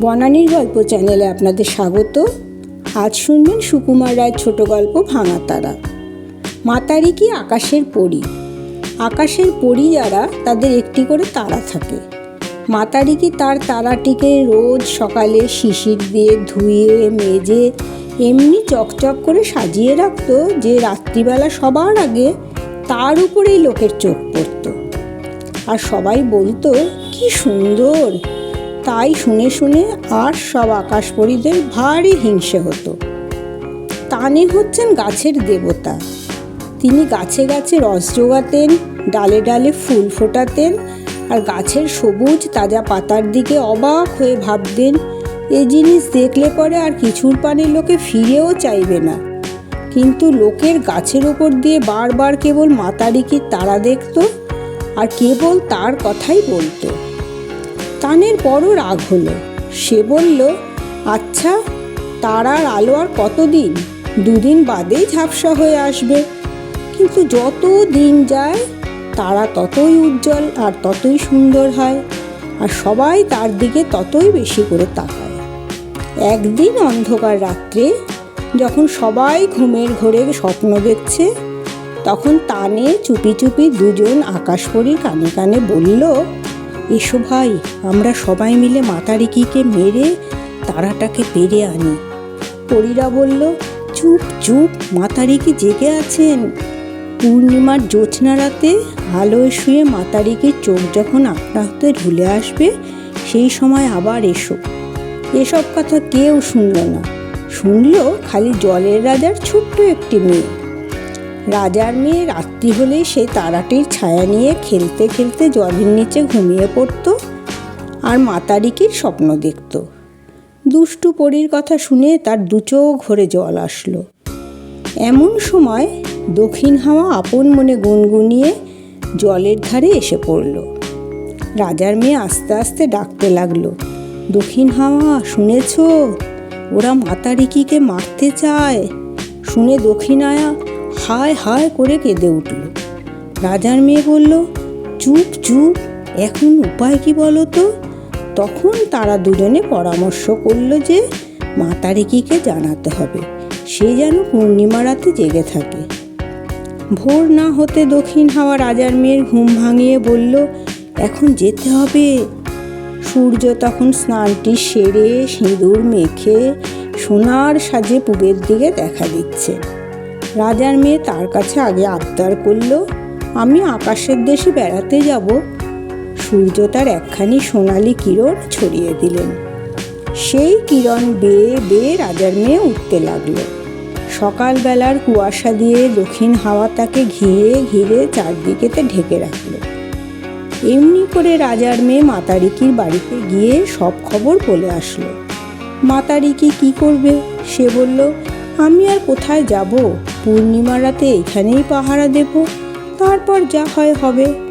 বনানীর গল্প চ্যানেলে আপনাদের স্বাগত। আজ শুনবেন সুকুমার রায়ের ছোট গল্প ভাঙা তারা। মাতারি কি আকাশের পরী? আকাশের পরী যারা, তাদের একটি করে তারা থাকে। মাতারি কি তার তারাটিকে রোজ সকালে শিশির দিয়ে ধুয়ে, মেজে, এমনি চকচক করে সাজিয়ে রাখত যে রাত্রিবেলা সবার আগে তার উপরেই লোকের চোখ পড়তো। আর সবাই বলতো, কি সুন্দর! তাই শুনে শুনে আর সব আকাশপরীদের ভারী হিংসে হতো। তানে হচ্ছেন গাছের দেবতা। তিনি গাছে গাছে রস জোগাতেন, ডালে ডালে ফুল ফোটাতেন আর গাছের সবুজ তাজা পাতার দিকে অবাক হয়ে ভাবতেন, এ জিনিস দেখলে পরে আর কিছুর পানে লোকে ফিরেও চাইবে না। কিন্তু লোকের গাছের ওপর দিয়ে বারবার কেবল মাতারিকির তারা দেখত আর কেবল তার কথাই বলতো। তানের বড় রাগ হলো। সে বলল আচ্ছা তারার আলো আর কতদিন? দুদিন বাদেই ঝাপসা হয়ে আসবে। কিন্তু যত দিন যায়, তারা ততই উজ্জ্বল আর ততই সুন্দর হয়, আর সবাই তার দিকে ততই বেশি করে তাকায়। একদিন অন্ধকার রাত্রে, যখন সবাই ঘুমের ঘোরে স্বপ্ন দেখছে, তখন তানে চুপি চুপি দুজন আকাশপরীর কানে কানে বলল এসো ভাই, আমরা সবাই মিলে মাতারিকিকে মেরে তারাটাকে পেরে আনি। পরীরা বলল, চুপ চুপ, মাতারিকি জেগে আছেন। পূর্ণিমার জ্যোৎস্না রাতে আলোয় শুয়ে মাতারিকির চোখ যখন আপনা হাতে ঢুলে আসবে, সেই সময় আবার এসো। এসব কথা কেউ শুনল না। শুনল খালি জলের রাজার ছোট্ট একটি মেয়ে। রাজার মেয়ে রাত্রি হলেই সে তারাটির ছায়া নিয়ে খেলতে খেলতে জলের নিচে ঘুমিয়ে পড়তো আর মাতারিকির স্বপ্ন দেখত। দুষ্টু পরীর কথা শুনে তার দু চোখ ভরে জল আসলো। এমন সময় দক্ষিণ হাওয়া আপন মনে গুনগুনিয়ে জলের ধারে এসে পড়ল। রাজার মেয়ে আস্তে আস্তে ডাকতে লাগল, দক্ষিণ হাওয়া, শুনেছ? ওরা মাতারিকিকে মারতে চায়। শুনে দক্ষিণ আয়া হায় হায় করে কেঁদে উঠল। রাজার মেয়ে বলল, চুপ চুপ, এখন উপায় কি বলো তো? তখন তারা দুজনে পরামর্শ করল যে, মাতারিকিকে জানাতে হবে। সে যেন পূর্ণিমা রাতে জেগে থাকে। ভোর না হতে দক্ষিণ হাওয়া রাজার মেয়ের ঘুম ভাঙিয়ে বলল, এখন যেতে হবে। সূর্য তখন স্নানটি সেরে সিঁদুর মেখে সোনার সাজে পূবের দিকে দেখা দিচ্ছে। রাজার মেয়ে তার কাছে আগে আবদার করল, আমি আকাশের দেশে বেড়াতে যাব। সূর্য তার একখানি সোনালি কিরণ ছড়িয়ে দিলেন। সেই কিরণ বেয়ে বেয়ে রাজার মেয়ে উঠতে লাগল। সকালবেলার কুয়াশা দিয়ে দক্ষিণ হাওয়া তাকে ঘিরে ঘিরে চারদিকেতে ঢেকে রাখল। এমনি করে রাজার মেয়ে মাতারিকির বাড়িতে গিয়ে সব খবর বলে আসলো। মাতারিকি কি করবে? সে বলল, আমি আর কোথায় যাব? পূর্ণিমা রাতে এখানেই পাহারা দেব। তারপর যা হয় হবে।